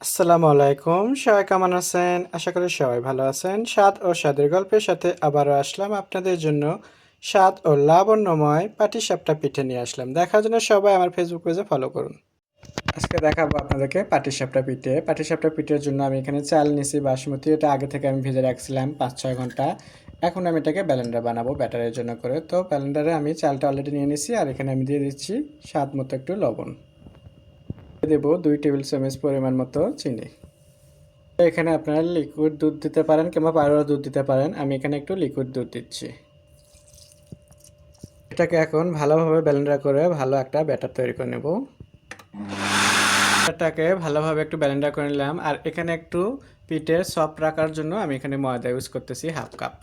আসসালামু আলাইকুম। সবাই কেমন আছেন? আশা করি সবাই ভালো আছেন। স্বাদ ও স্বাদের গল্পের সাথে আবারও আসলাম আপনাদের জন্য। স্বাদ ও লাবণ্যময় পাটিসাপটা পিঠে নিয়ে আসলাম। দেখার জন্য সবাই আমার ফেসবুক পেজে ফলো করুন। আজকে দেখাবো আপনাদেরকে পাটিসাপটা পিঠে। পাটিসাপটা পিঠের জন্য আমি এখানে চাল নিছি বাসমতি। এটা আগে থেকে আমি ভেজে রাখছিলাম পাঁচ ছয় ঘণ্টা। এখন আমি এটাকে ব্যালেন্ডার বানাবো ব্যাটারের জন্য করে। তো ব্যালেন্ডারে আমি চালটা অলরেডি নিয়ে নিছি আর এখানে আমি দিয়ে দিচ্ছি স্বাদ মতো একটু লবণ। দেব দুই টেবিল চামচ পরিমাণ মতো চিনি। এখানে আপনারা লিকুইড দুধ দিতে পারেন কিংবা পাউডার দুধ দিতে পারেন। আমি এখানে একটু লিকুইড দুধ দিচ্ছি। এটাকে এখন ভালোভাবে ব্যালেন্ডার করে ভালো একটা ব্যাটার তৈরি করে নেব। ব্যাটারটাকে ভালোভাবে একটু ব্যালেন্ডার করে নিলাম। আর এখানে একটু পিঠে সফট রাখার জন্য আমি এখানে ময়দা ইউজ করতেছি হাফ কাপ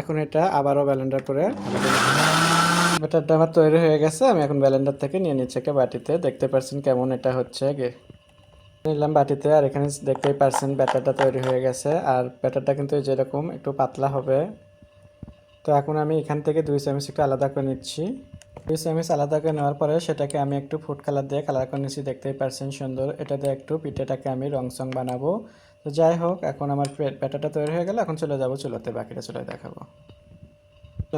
এখন এটা আবারও ব্যালেন্ডার করে ব্যাটারটা আমার তৈরি হয়ে গেছে। আমি এখন ব্যালেন্ডার থেকে নিয়ে নিচ্ছি একটা বাটিতে। দেখতে পাচ্ছেন কেমন এটা হচ্ছে গে নিলাম বাটিতে আর এখানে দেখতেই পারছেন ব্যাটারটা তৈরি হয়ে গেছে। আর ব্যাটারটা কিন্তু যেরকম একটু পাতলা হবে। তো এখন আমি এখান থেকে দুই চামচ একটু আলাদা করে নিচ্ছি। দুই চামচ আলাদা করে নেওয়ার পরে সেটাকে আমি একটু ফুড কালার দিয়ে কালার করে নিচ্ছি। দেখতেই পারছেন সুন্দর। এটা দিয়ে একটু পিঠেটাকে আমি রং সং বানাবো। তো যাই হোক, এখন আমার ব্যাটারটা তৈরি হয়ে গেল, এখন চলে যাব চুলোতে, বাকিটা চলে দেখাবো।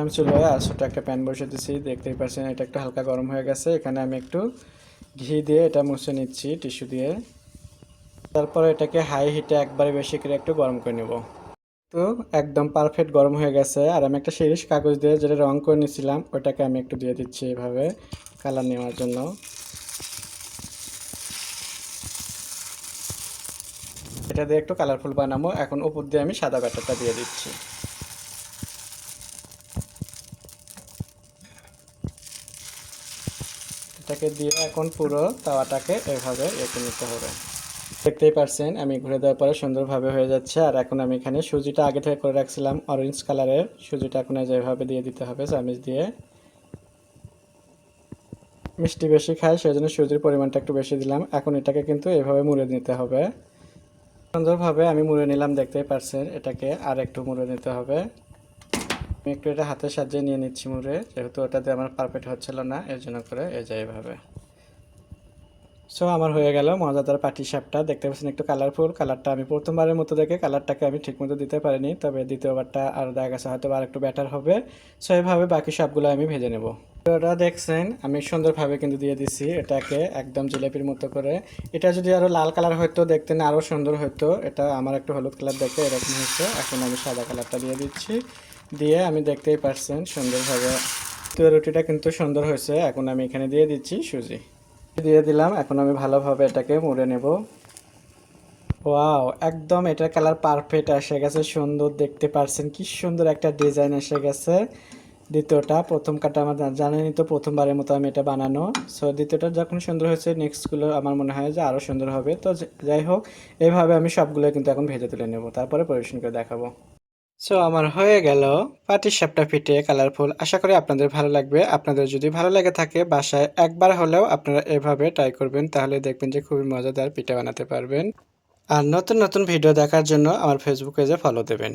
আমি চুলোয় ছোটো একটা প্যান বসে দিচ্ছি দেখতেই পাচ্ছেন এটা একটু হালকা গরম হয়ে গেছে, এখানে আমি একটু ঘি দিয়ে এটা মুছে নিচ্ছি, টিস্যু দিয়ে। তারপর এটাকে হাই হিটে একবারে বেশি করে একটু গরম করে নেব। তো একদম পারফেক্ট গরম হয়ে গেছে, আর আমি একটা শিরিষ কাগজ দিয়ে যেটা রং করে নিয়েছিলাম ওটাকে আমি একটু দিয়ে দিচ্ছি এভাবে, কালার নেওয়ার জন্য। এটা দিয়ে একটু কালারফুল বানাবো। এখন উপর দিয়ে আমি সাদা ব্যাটারটা দিয়ে দিচ্ছি। এটাকে দিয়ে এখন পুরো তাওয়াটাকে এভাবে রেখে নিতে হবে। দেখতেই পারছেন, আমি ঘুরে দেওয়ার পরে সুন্দরভাবে হয়ে যাচ্ছে। আর এখন আমি এখানে সুজিটা আগে থেকে করে রাখছিলাম অরেঞ্জ কালারের সুজিটা এখন যেভাবে দিয়ে দিতে হবে, চামিচ দিয়ে। মিষ্টি বেশি খায় সেই জন্য সুজির পরিমাণটা একটু বেশি দিলাম। এখন এটাকে কিন্তু এভাবে মুড়ে নিতে হবে। সুন্দরভাবে আমি মুড়ে নিলাম, দেখতেই পারছেন, এটাকে আর একটু মুড়ে নিতে হবে। আমি একটু এটা হাতের সাহায্যে নিয়ে নিচ্ছি মুড়ে, যেহেতু ওটাতে আমার পারফেক্ট হচ্ছিল না, এর জন্য করে এই যে এভাবে সো আমার হয়ে গেল মজাদার পাটি সাপটা, দেখতে পাচ্ছেন একটু কালারফুল কালারটা আমি প্রথমবারের মতো দেখে কালারটাকে আমি ঠিকমতো দিতে পারিনি, তবে দ্বিতীয়বারটা আর দেখা গেছে হয়তো আর একটু ব্যাটার হবে। সো এইভাবে বাকি সবগুলো আমি ভেজে নেব। ওটা দেখছেন, আমি সুন্দরভাবে কিন্তু দিয়ে দিছি এটাকে একদম জিলেপির মতো করে। এটা যদি আরও লাল কালার হতো দেখতে না আরও সুন্দর হতো এটা আমার একটু হলুদ কালার দেখতে এরকম হচ্ছে এখন আমি সাদা কালারটা দিয়ে দিচ্ছি। দিয়ে আমি দেখতেই পারছেন সুন্দরভাবে। তো রুটিটা কিন্তু সুন্দর হয়েছে। এখন আমি এখানে দিয়ে দিচ্ছি সুজি। দিয়ে দিলাম। এখন আমি ভালোভাবে এটাকে মুড়ে নেব। ওয়াও, একদম এটার কালার পারফেক্ট এসে গেছে। সুন্দর দেখতে পারছেন। কি সুন্দর একটা ডিজাইন এসে গেছে। দ্বিতীয়টা, প্রথম কাটা আমার জানেনই তো প্রথমবারের মতো আমি এটা বানানো। সো দ্বিতীয়টা যখন সুন্দর হয়েছে নেক্সটগুলো আমার মনে হয় যে আরও সুন্দর হবে। তো যাই হোক এইভাবে আমি সবগুলো কিন্তু এখন ভেজে তুলে নেব, তারপরে পরিবেশন করে দেখাবো। সো আমার হয়ে গেল পাটির সাপটা পিঠে কালারফুল আশা করি আপনাদের ভালো লাগবে। আপনাদের যদি ভালো লেগে থাকে বাসায়, একবার হলেও আপনারা এভাবে ট্রাই করবেন, তাহলে দেখবেন যে খুবই মজাদার পিঠে বানাতে পারবেন। আর নতুন নতুন ভিডিও দেখার জন্য আমার ফেসবুক পেজে ফলো দেবেন।